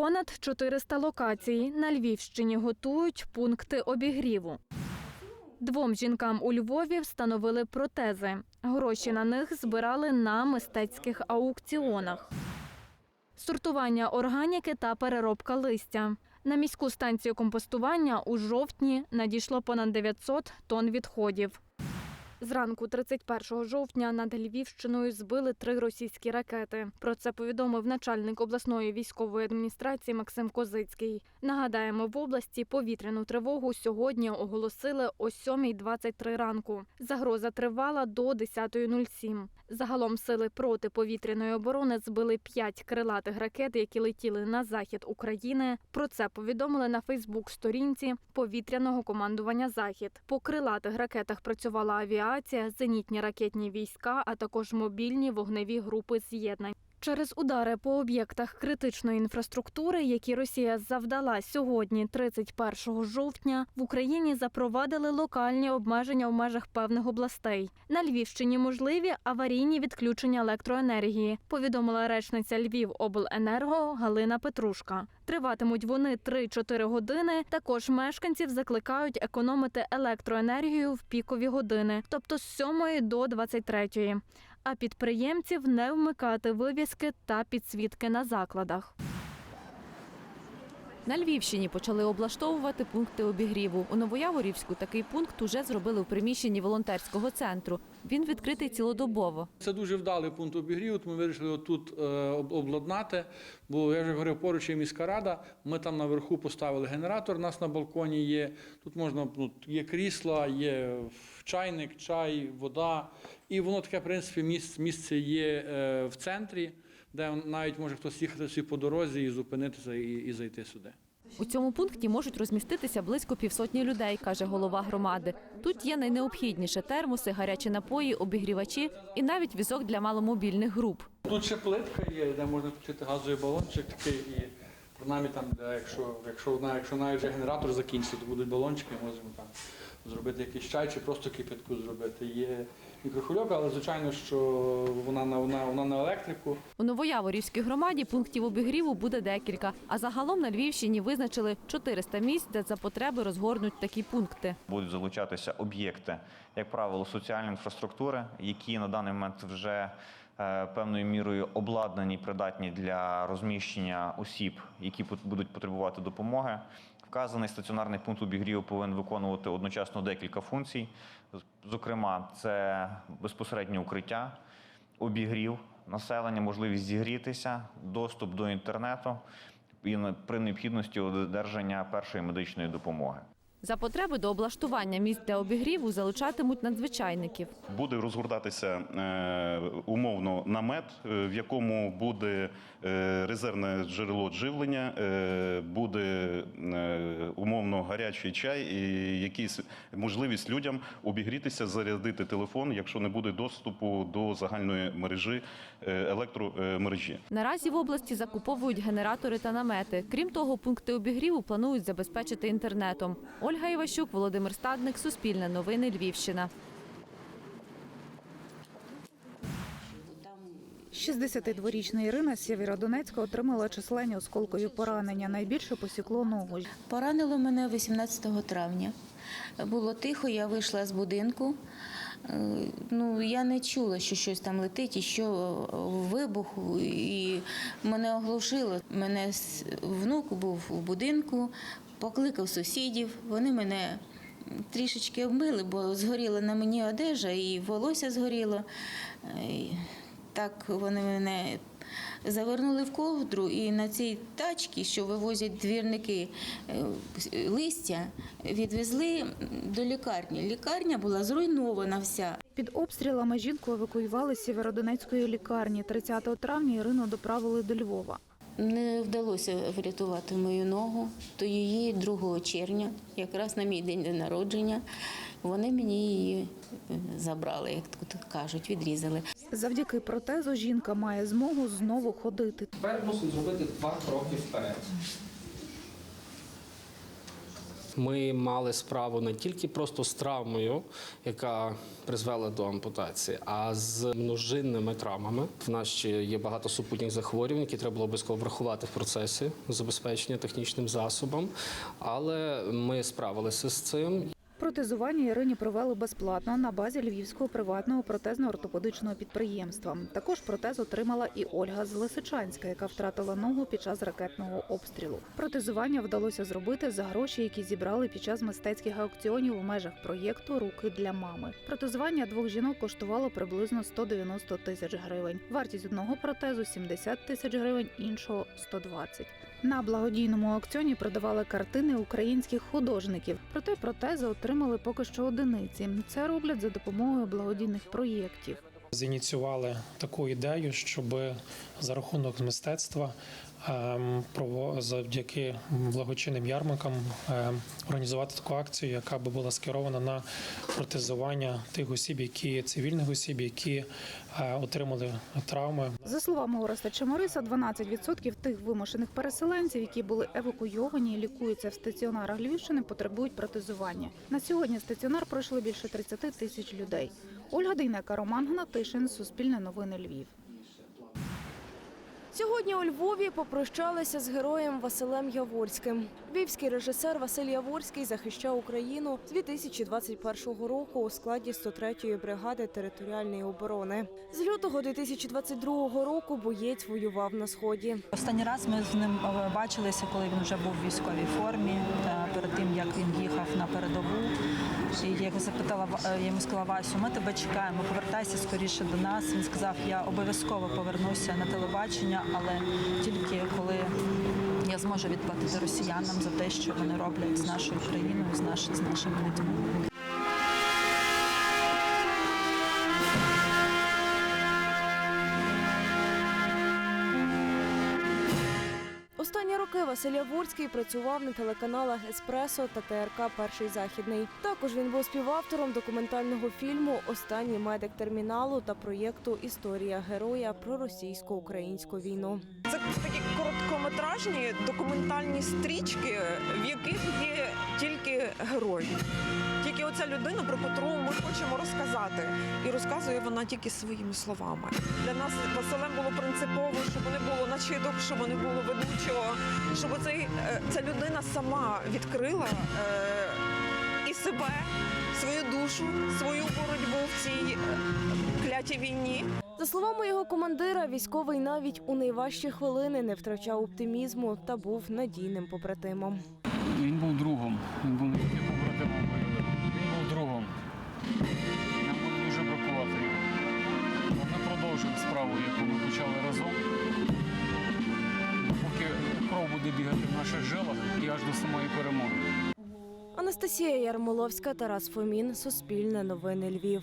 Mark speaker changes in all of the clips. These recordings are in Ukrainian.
Speaker 1: Понад 400 локацій на Львівщині готують пункти обігріву. Двом жінкам у Львові встановили протези. Гроші на них збирали на мистецьких аукціонах. Сортування органіки та переробка листя. На міську станцію компостування у жовтні надійшло понад 900 тонн відходів. Зранку 31 жовтня над Львівщиною збили три російські ракети. Про це повідомив начальник обласної військової адміністрації Максим Козицький. Нагадаємо, в області повітряну тривогу сьогодні оголосили о 7.23 ранку. Загроза тривала до 10.07. Загалом сили протиповітряної оборони збили п'ять крилатих ракет, які летіли на захід України. Про це повідомили на Фейсбук-сторінці повітряного командування Захід. По крилатих ракетах працювала авіація, зенітні ракетні війська, а також мобільні вогневі групи з'єднань. Через удари по об'єктах критичної інфраструктури, які Росія завдала сьогодні, 31 жовтня, в Україні запровадили локальні обмеження в межах певних областей. На Львівщині можливі аварійні відключення електроенергії, повідомила речниця Львівобленерго Галина Петрушка. Триватимуть вони 3-4 години. Також мешканців закликають економити електроенергію в пікові години, тобто з 7 до 23 а підприємців не вмикати вивіски та підсвітки на закладах.
Speaker 2: На Львівщині почали облаштовувати пункти обігріву. У Новояворівську такий пункт уже зробили в приміщенні волонтерського центру. Він відкритий цілодобово.
Speaker 3: Це дуже вдалий пункт обігріву. тому Ми вирішили тут е, обладнати. Бо я вже говорив, поруч є міська рада. Ми там наверху поставили генератор. У нас на балконі є. Тут можна ну, є крісла, є чайник, чай, вода. І воно таке, в принципі, місце, місце є е, в центрі, де навіть може хтось їхати собі по дорозі і зупинитися і, і зайти сюди.
Speaker 2: У цьому пункті можуть розміститися близько півсотні людей, каже голова громади. Тут є найнеобхідніше термоси, гарячі напої, обігрівачі і навіть візок для маломобільних груп.
Speaker 3: Тут ще плитка є, де можна включити газовий балончик такий і принаймні там, де якщо, якщо, якщо навіть генератор закінчиться, то будуть балончики, можемо там зробити якийсь чай чи просто кипятку зробити. Є мікрохвильовка, але звичайно, що вона на вона, вона на електрику.
Speaker 2: У Новояворівській громаді пунктів обігріву буде декілька. А загалом на Львівщині визначили 400 місць, де за потреби розгорнуть такі пункти.
Speaker 4: будуть залучатися об'єкти, як правило, соціальної інфраструктури, які на даний момент вже е, певною мірою обладнані, придатні для розміщення осіб, які будуть потребувати допомоги. Вказаний стаціонарний пункт обігріву повинен виконувати одночасно декілька функцій. Зокрема, це безпосереднє укриття, обігрів населення, можливість зігрітися, доступ до інтернету і при необхідності одержання першої медичної допомоги.
Speaker 2: За потреби до облаштування місць для обігріву залучатимуть надзвичайників.
Speaker 5: Буде розгортатися е, умовно намет, е, в якому буде е, резервне джерело живлення, буде умовно гарячий чай і якісь можливість людям обігрітися, зарядити телефон, якщо не буде доступу до загальної мережі електромережі.
Speaker 2: Наразі в області закуповують генератори та намети. Крім того, пункти обігріву планують забезпечити інтернетом. Ольга Іващук, Володимир Стадник, Суспільне новини, Львівщина.
Speaker 6: 62-річна Ірина з Сєвєродонецька отримала численні осколкові поранення. Найбільше посікло ногу.
Speaker 7: Поранило мене 18 травня. Було тихо, я вийшла з будинку. Е, Ну, я не чула, що щось там летить, і що е, вибух, і мене оглушило. Мене внук був у будинку, покликав сусідів. Вони мене трішечки обмили, бо згоріла на мені одежа і волосся згоріло. Е, Так вони мене завернули в ковдру, і на цій тачці, що вивозять двірники е, листя, відвезли до лікарні. Лікарня була зруйнована вся.
Speaker 6: Під обстрілами жінку евакуювали з Сєвєродонецької лікарні. 30 травня Ірину доправили до Львова.
Speaker 7: Не вдалося врятувати мою ногу, то її 2 червня, якраз на мій день народження, вони мені її е, забрали, як тут кажуть, відрізали.
Speaker 6: Завдяки протезу жінка має змогу знову ходити.
Speaker 8: Тепер мусить зробити два кроки вперед. Ми мали справу не тільки просто з травмою, яка призвела до ампутації, а з множинними травмами. В нас ще є багато супутніх захворювань, які треба було обов'язково врахувати в процесі забезпечення технічним засобом. Але ми справилися з цим.
Speaker 6: Протезування Ірині провели безплатно на базі львівського приватного протезно-ортопедичного підприємства. Також протез отримала і Ольга з Лисичанська, яка втратила ногу під час ракетного обстрілу. Протезування вдалося зробити за гроші, які зібрали під час мистецьких аукціонів у межах проєкту Руки для мами. Протезування двох жінок коштувало приблизно 190 тисяч гривень. Вартість одного протезу 70 тисяч гривень, іншого 120. На благодійному аукціоні продавали картини українських художників. Проте протези отримали поки що одиниці. Це роблять за допомогою благодійних проєктів.
Speaker 9: Зініціювали таку ідею, щоб за рахунок мистецтва ем, завдяки благочинним ярмаркам ем, організувати таку акцію, яка би була скерована на протезування тих осіб, які цивільних осіб, які е, отримали травми.
Speaker 6: За словами Ореста Чемориса, 12% тих вимушених переселенців, які були евакуйовані і лікуються в стаціонарах Львівщини, потребують протезування. На сьогодні стаціонар пройшли більше 30 тисяч людей. Ольга Дейнека, Роман Гнатишин, Суспільне новини Львів.
Speaker 10: Сьогодні у Львові попрощалися з героєм Василем Яворським. Львівський режисер Василь Яворський захищав Україну з 2021 року у складі 103-ї бригади територіальної оборони. З лютого 2022 року боєць воював на сході.
Speaker 11: Останній раз ми з ним е, бачилися, коли він вже був в військовій формі, е, перед тим як він їхав на передову. Я його запитала, «Ва- е, я йому сказала, Васю, ми тебе чекаємо, повертайся скоріше до нас. Він сказав, я обов'язково повернуся на телебачення, але тільки коли я зможу відплатити росіянам за те, що вони роблять з нашою країною, з, наш, з нашими людьми.
Speaker 10: Роки Василь Яворський працював на телеканалах Еспресо та ТРК Перший західний. Також він був співавтором документального фільму Останній медик терміналу та проєкту Історія героя про російсько-українську війну.
Speaker 12: Це такі короткометражні документальні стрічки, в яких є тільки герой. Оця людина, про котру ми хочемо розказати. І розказує вона тільки своїми словами. Для нас Василем було принципово, щоб не було начиток, щоб не було ведучого, щоб цей, е, ця людина сама відкрила е, і себе, свою душу, свою боротьбу в цій е, клятій війні.
Speaker 10: За словами його командира, військовий навіть у найважчі хвилини не втрачав оптимізму та був надійним побратимом.
Speaker 13: Він був другом. Він був буде бігати в наших жилах і аж до самої перемоги.
Speaker 10: Анастасія Ярмоловська, Тарас Фомін, Суспільне новини Львів.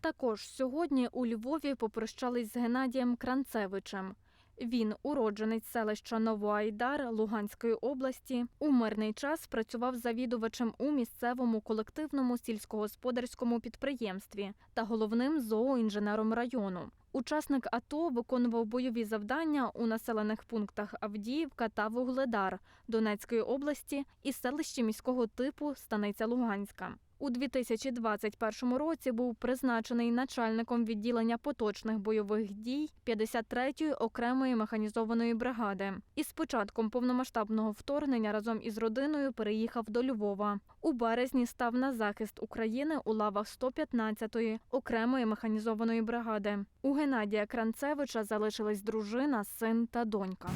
Speaker 1: Також сьогодні у Львові попрощались з Геннадієм Кранцевичем. Він, уродженець селища Новоайдар Луганської області, у мирний час працював завідувачем у місцевому колективному сільськогосподарському підприємстві та головним зооінженером району. Учасник АТО виконував бойові завдання у населених пунктах Авдіївка та Вугледар Донецької області і селищі міського типу Станиця Луганська. У 2021 році був призначений начальником відділення поточних бойових дій 53-ї окремої механізованої бригади. Із початком повномасштабного вторгнення разом із родиною переїхав до Львова. У березні став на захист України у лавах 115-ї окремої механізованої бригади. У Геннадія Кранцевича залишились дружина, син та донька.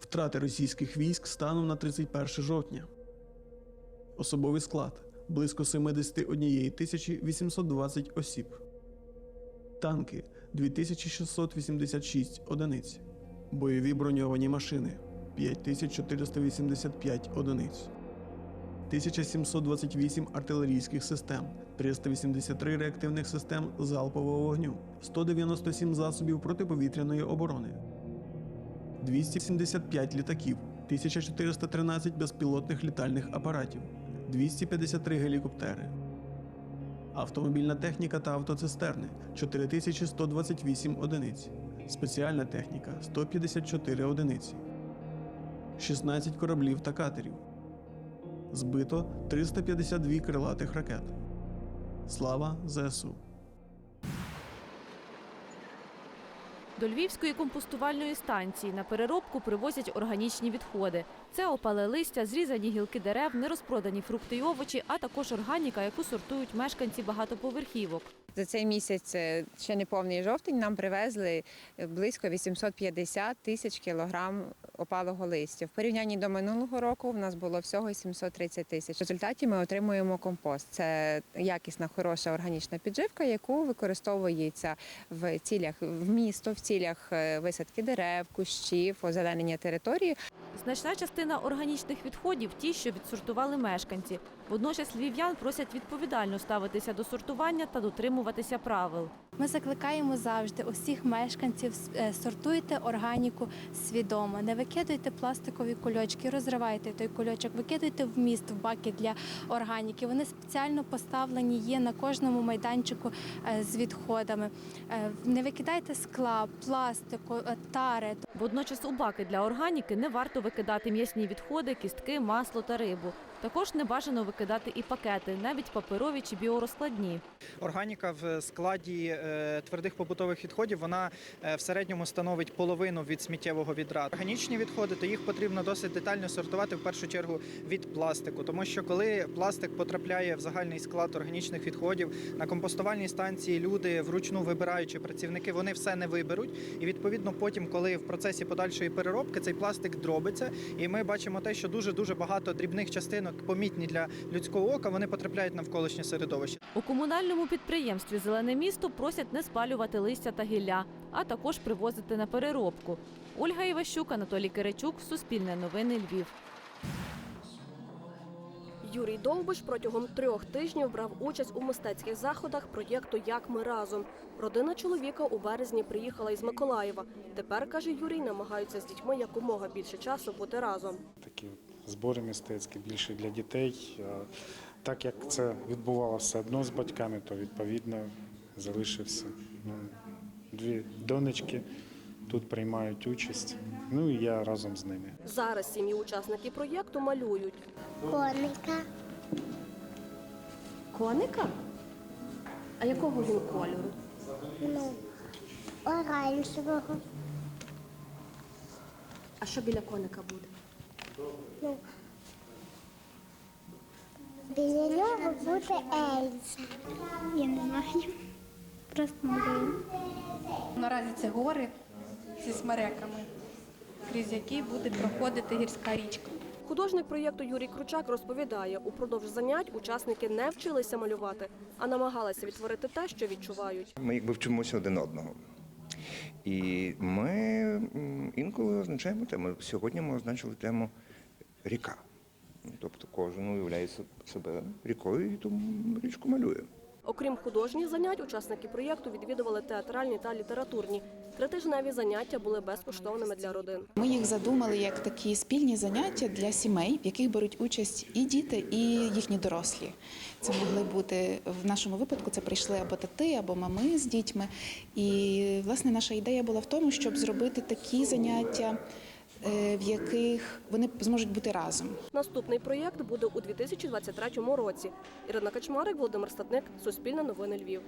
Speaker 14: Втрати російських військ станом на 31 жовтня. Особовий склад близько 71 820 осіб. Танки 2686 одиниць. Бойові броньовані машини 5485 одиниць. 1728 артилерійських систем, 383 реактивних систем залпового вогню, 197 засобів протиповітряної оборони, 275 літаків, 1413 безпілотних літальних апаратів, 253 гелікоптери, автомобільна техніка та автоцистерни 4128 одиниць, спеціальна техніка 154 одиниці, 16 кораблів та катерів. Збито 352 крилатих ракет. Слава ЗСУ!
Speaker 2: До Львівської компостувальної станції на переробку привозять органічні відходи. Це опале листя, зрізані гілки дерев, нерозпродані фрукти й овочі, а також органіка, яку сортують мешканці багатоповерхівок.
Speaker 15: За цей місяць, е, ще не повний жовтень, нам привезли е, близько 850 тисяч кілограм опалого листя. В порівнянні до минулого року в нас було всього 730 тисяч. В результаті ми отримуємо компост. Це якісна, хороша органічна підживка, яку використовується в цілях в місто, в цілях е, висадки дерев, кущів, озеленення території.
Speaker 2: Значна частина органічних відходів ті, що відсортували мешканці. Водночас львів'ян просять відповідально ставитися до сортування та дотримуватися правил.
Speaker 16: Ми закликаємо завжди усіх мешканців е, сортуйте органіку свідомо, не викидуйте пластикові кульочки, розривайте той кульочок, викидуйте в міст в баки для органіки. Вони спеціально поставлені є на кожному майданчику е, з відходами. Е, Не викидайте скла, пластику, тари.
Speaker 2: Водночас у баки для органіки не варто викидати м'ясні відходи, кістки, масло та рибу. Також не бажано викидати і пакети, навіть паперові чи біорозкладні.
Speaker 17: Органіка в складі е, твердих побутових відходів вона е, в середньому становить половину від сміттєвого відра. Органічні відходи, то їх потрібно досить детально сортувати в першу чергу від пластику, тому що коли пластик потрапляє в загальний склад органічних відходів на компостувальній станції, люди вручну вибираючи працівники, вони все не виберуть. І відповідно потім, коли в процесі подальшої переробки цей пластик дробиться, і ми бачимо те, що дуже дуже багато дрібних частинок помітні для людського ока, вони потрапляють на навколишнє середовище.
Speaker 2: У комунальному підприємстві Зелене місто просять не спалювати листя та гілля, а також привозити на переробку. Ольга Іващук, Анатолій Киричук, Суспільне новини Львів.
Speaker 10: Юрій Довбиш протягом трьох тижнів брав участь у мистецьких заходах проєкту Як ми разом. Родина чоловіка у березні приїхала із Миколаєва. Тепер каже Юрій, намагаються з дітьми якомога більше часу бути разом.
Speaker 18: такі збори мистецькі більше для дітей. Так як це відбувалося одно з батьками, то відповідно залишився. Ну, дві донечки тут приймають участь. Ну і я разом з ними.
Speaker 10: Зараз сім'ї учасники проєкту малюють.
Speaker 16: Коника.
Speaker 10: Коника? А якого він кольору?
Speaker 16: Ну, оранжевого.
Speaker 10: А що біля коника буде?
Speaker 16: Ну, біля нього буде Ельза. Я не знаю. Просто малюю.
Speaker 19: Наразі це гори зі смереками, крізь які буде проходити гірська річка.
Speaker 10: Художник проєкту Юрій Кручак розповідає, упродовж занять учасники не вчилися малювати, а намагалися відтворити те, що відчувають.
Speaker 20: Ми якби вчимося один одного. І ми інколи означаємо тему. Сьогодні ми означили тему ріка. Тобто кожен уявляє себе рікою і тому річку малює.
Speaker 10: Окрім художніх занять, учасники проєкту відвідували театральні та літературні. Тритижневі заняття були безкоштовними для родин.
Speaker 21: Ми їх задумали як такі спільні заняття для сімей, в яких беруть участь і діти, і їхні дорослі. Це могли бути в нашому випадку. Це прийшли або тати, або мами з дітьми. І власне наша ідея була в тому, щоб зробити такі заняття, в яких вони зможуть бути разом.
Speaker 10: Наступний проєкт буде у 2023 році. Ірина Качмарик, Володимир Статник, Суспільне новини Львів.